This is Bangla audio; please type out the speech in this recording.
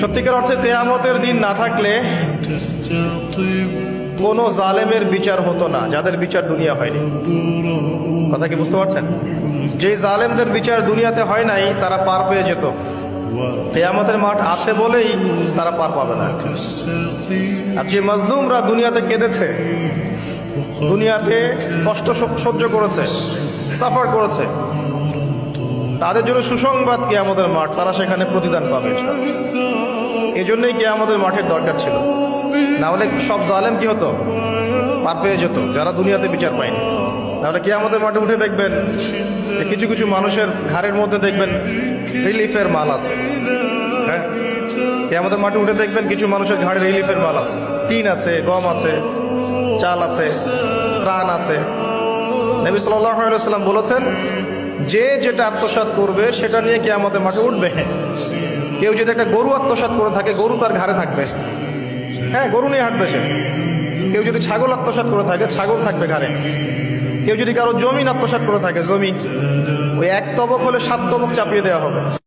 সত্যিকার অর্থে তেয়ামতের দিন না থাকলে কোন জালেমের বিচার হতো না, যাদের বিচার দুনিয়া হয়নি। কথা কি বুঝতে পারছেন? যে জালেমদের বিচার দুনিয়াতে হয় নাই, তারা পার পেয়ে যেত। তেয়ামতের মাঠ আছে বলেই তারা পার পাবে না। আর যে মজলুমরা দুনিয়াতে কেঁদেছে, দুনিয়াতে কষ্ট সহ্য করেছে, সাফার করেছে তাদের জন্য সুসংবাদ কে আমাদের মাঠ, তারা সেখানে প্রতিদান পাবে এই জন্যই কে আমাদের মাঠের দরকার ছিল। না হলে সব জালেম কি হতো? পার পেয়ে যেত, যারা দুনিয়াতে বিচার পায়নি। তাহলে কি আমাদের মাঠে উঠে দেখবেন কিছু কিছু মানুষের ঘাড়ের মধ্যে দেখবেন রিলিফের মাল আছে। হ্যাঁ? কে আমাদের মাঠে উঠে দেখবেন কিছু মানুষের ঘাড়ে রিলিফের মাল আছে। টিন আছে, গম আছে, চাল আছে, ত্রাণ আছে। নবী সাল্লাম বলেছেন যে যেটা আত্মসাত করবে, সেটা নিয়ে কে আমাদের মাঠে উঠবে কেউ যদি একটা গরু আত্মসাত করে থাকে, গরু তার ঘাড়ে থাকবে। হ্যাঁ গরু নিয়ে হাঁটবে সে। কেউ যদি ছাগল আত্মসাত করে থাকে, ছাগল থাকবে ঘাড়ে। কেউ যদি কারও জমিন আত্মসাত করে থাকে জমি ওই এক তবক হলে সাত তবক চাপিয়ে দেওয়া হবে।